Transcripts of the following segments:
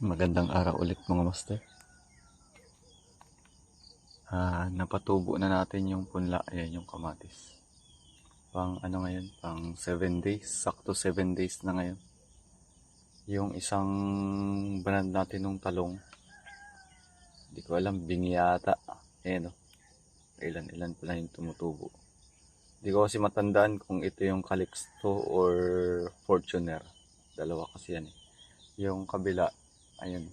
Magandang araw ulit mga master. Ah, napatubo na natin yung punla, ayan yung kamatis. Pang ano ngayon, pang 7 days, sakto 7 days na ngayon. Yung isang brand natin ng talong, hindi ko alam, bingi yata. Ayan o, ilan ilan pala yung tumutubo. Hindi ko kasi matandaan kung ito yung Calixto or Fortuner. Dalawa kasi yan eh. Yung kabila, ayun,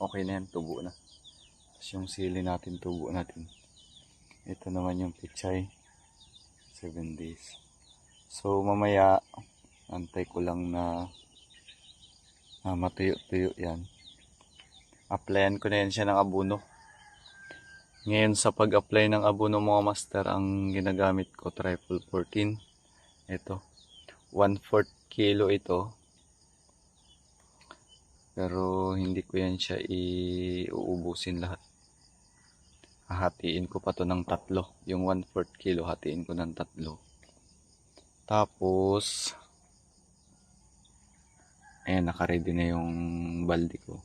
okay na yan, tubo na. Tapos yung sili natin, tubo natin. Ito naman yung pichay, 7 days. So mamaya, antay ko lang na ah, matuyo-tuyo yan. Applyan ko na yan siya ng abono. Ngayon sa pag-apply ng abono mga master, ang ginagamit ko, triple 14. Ito, 1/4 kilo ito. Pero hindi ko yan siya iuubusin lahat. Hahatiin ko pa to ng tatlo. Yung 1/4 kilo, hatiin ko ng tatlo. Tapos, ayan, nakaready na yung balde ko.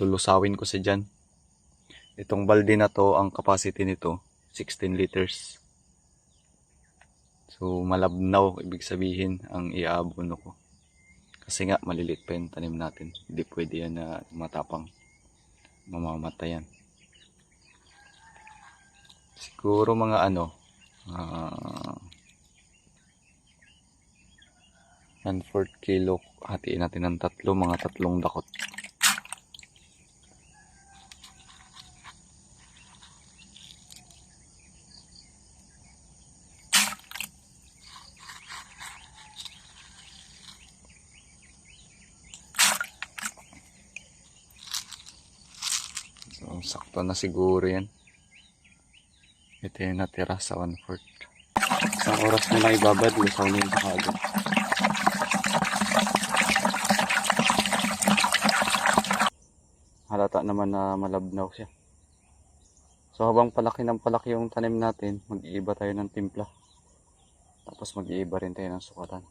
Lulusawin ko sa dyan. Itong balde na to, ang capacity nito, 16 liters. So, malabnaw, ibig sabihin, ang iaabono ko. Kasi nga, malilit pa yung tanim natin. Hindi pwede yan na matapang. Mamamatay yan. Siguro mga ano, ah 1/4 kilo, hatiin natin ng tatlo, mga tatlong dakot. Sakto na siguro yan. Ito yung natira sa 1/4. Isang oras na ibabad, lusaw na yung kagad. Halata naman na malabnaw siya. So habang palaki ng palaki yung tanim natin, mag-iiba tayo ng timpla. Tapos mag-iiba rin tayo ng sukatan.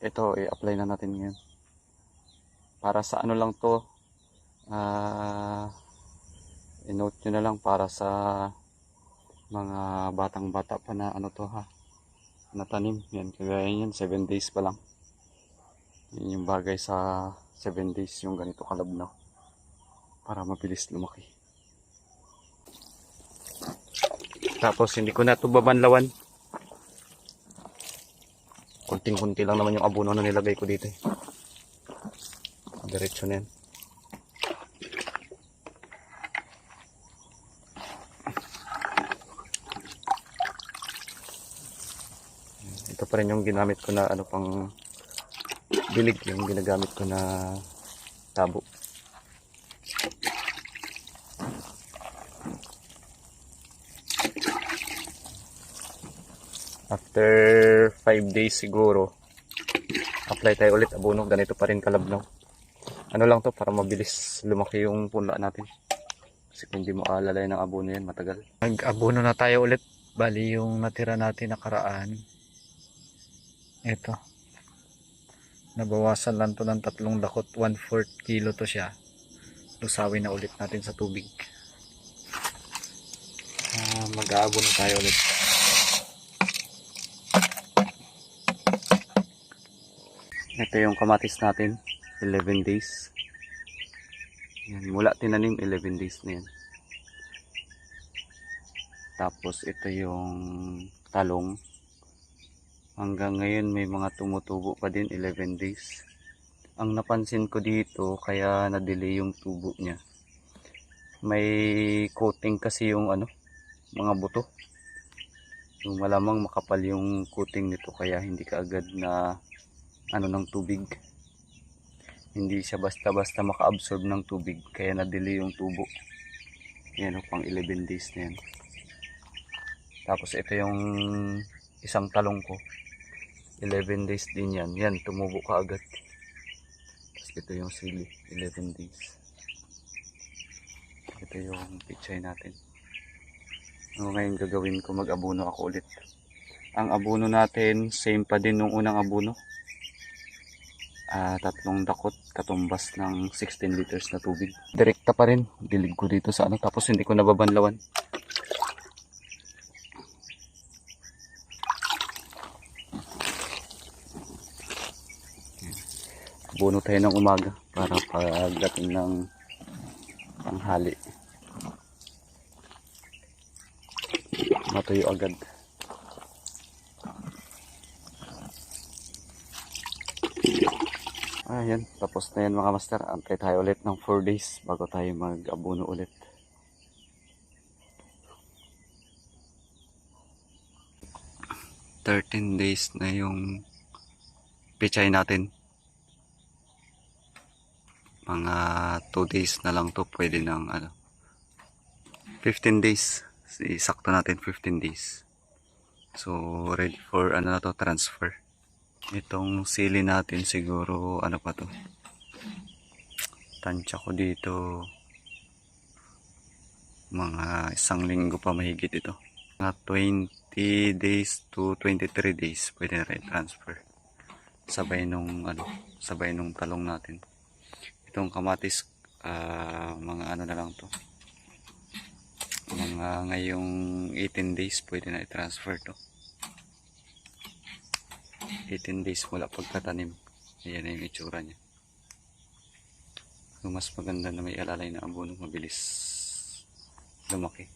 Ito, i-apply na natin ngayon. Para sa ano lang to, ah, i-note nyo na lang para sa mga batang bata pa na ano to ha, natanim. Yan, kagaya yan, 7 days pa lang. Yun yung bagay sa 7 days yung ganito kalabnaw para mabilis lumaki. Tapos hindi ko na ito babanlawan. Kunting-kunti lang naman yung abono na nilagay ko dito. eh. Diretso na yan. Ito pa rin yung ginamit ko na ano pang bilig yung ginagamit ko na tabo. After 5 days siguro, apply tayo ulit abono. Ganito pa rin kalabnaw. Ano lang to para mabilis lumaki yung punla natin. Kasi kung hindi mo alalay ng abono yan, matagal. Nag-abono na tayo ulit. Bali yung natira natin nakaraan. Ito. Nabawasan lang to ng tatlong dakot. 1/4 kilo to siya. Lusawin na ulit natin sa tubig. Ah, mag-aabo na tayo ulit. Ito yung kamatis natin. 11 days. Yan, mula tinanim 11 days na yan. Tapos ito yung talong. Hanggang ngayon may mga tumutubo pa din 11 days. Ang napansin ko dito kaya na-delay yung tubo niya. May coating kasi yung ano, mga buto. Yung malamang makapal yung coating nito kaya hindi kaagad na ano ng tubig. Hindi siya basta-basta maka-absorb ng tubig kaya na-delay yung tubo. Yan o, pang 11 days na yan. Tapos ito yung isang talong ko. 11 days din yan. Yan, tumubo ka agad. Tapos ito yung sili. 11 days. Ito yung picture natin. Ano ngayon gagawin ko? Mag-abono ako ulit. Ang abono natin, same pa din nung unang abono. ah, tatlong dakot katumbas ng 16 liters na tubig. Direkta pa rin, dilig ko dito sa ano tapos hindi ko nababanlawan. Buno tayo ng umaga para pagdating ng tanghali. Matuyo agad. Ayan, tapos na yan mga master. Antay tayo ulit ng 4 days bago tayo mag-abuno ulit. Thirteen days na yung pichay natin. Mga 2 days na lang to pwede ng ano. 15 days. Isakto natin 15 days. So, ready for ano na to, transfer. Itong sili natin siguro ano pa to. Tansya ko dito mga isang linggo pa mahigit ito. Mga 20 days to 23 days pwede na rin transfer. Sabay nung ano, sabay nung talong natin. Itong kamatis ah, mga ano na lang to. Mga ngayong 18 days pwede na i-transfer to. 18 days mula pagkatanim. Ayan na yung itsura. Yung mas maganda na may alalay na abono, mabilis lumaki.